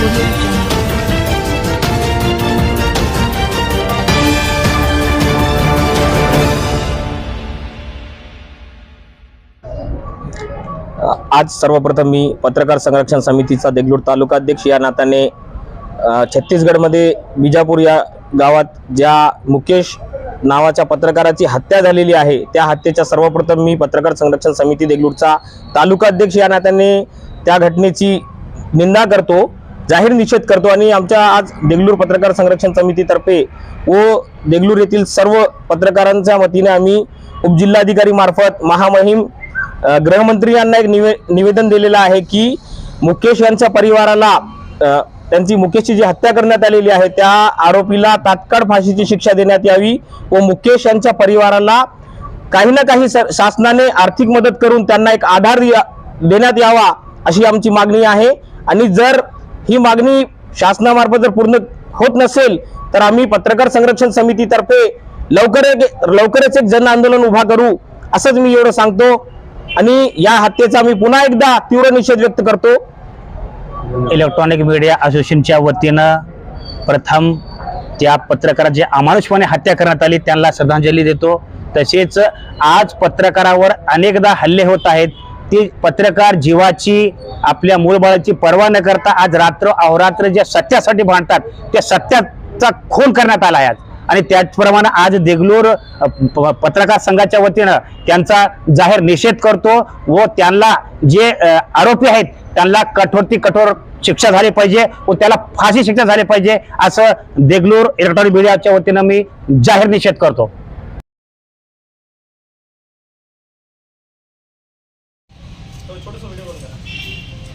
आज सर्वप्रथम मी पत्रकार संरक्षण समितीचा देगलूर तालुका अध्यक्ष या नात्याने छत्तीसगडमध्ये बिजापूर या गावात ज्या मुकेश नावाच्या पत्रकाराची हत्या झालेली आहे त्या हत्येच्या सर्वप्रथम मी पत्रकार संरक्षण समिती देगलूरचा तालुका अध्यक्ष या नात्याने त्या घटनेची निंदा करतो. जाहीर निषेध करतो आणि आमच्या आज देगलूर पत्रकार संरक्षण समितीतर्फे व देगलूर येथील सर्व पत्रकारांच्या वतीने आम्ही उपजिल्हाधिकारी मार्फत महामहिम गृहमंत्री यांना एक निवे निवेदन दिलेलं आहे की मुकेश यांच्या परिवाराला त्यांची मुकेशची जी हत्या करण्यात आलेली आहे त्या आरोपीला तात्काळ फाशीची शिक्षा देण्यात यावी व मुकेश यांच्या परिवाराला काही ना काही शासनाने आर्थिक मदत करून त्यांना एक आधार देण्यात यावा अशी आमची मागणी आहे. आणि जर ही मागणी शासनामार्फत जर पूर्ण होत नसेल तर आम्ही पत्रकार संरक्षण समितीतर्फे लवकर एक लवकरच एक जन आंदोलन उभा करू असंच मी एवढं सांगतो. आणि या हत्येचा मी पुन्हा एकदा तीव्र निषेध व्यक्त करतो. इलेक्ट्रॉनिक मीडिया असोसिएशनच्या वतीनं प्रथम त्या पत्रकाराची अमानुषपणे हत्या करण्यात आली त्यांना श्रद्धांजली देतो. तसेच आज पत्रकारावर अनेकदा हल्ले होत आहेत. ती पत्रकार जीवाची आपल्या मूळबाळाची पर्वा न करता आज रात्र अहोरात्र ज्या सत्यासाठी भांडतात त्या सत्याचा खून करण्यात आला आहे आज. आणि त्याचप्रमाणे आज देगलूर प- पत्रकार संघाच्या वतीनं त्यांचा जाहीर निषेध करतो व त्यांना जे आरोपी आहेत त्यांना कठोर ती कठोर शिक्षा झाली पाहिजे व त्याला फाशी शिक्षा झाली पाहिजे असं देगलूर इलेक्ट्रॉनिक मीडियाच्या वतीनं मी जाहीर निषेध करतो तो छोटे से वीडियो करूँगा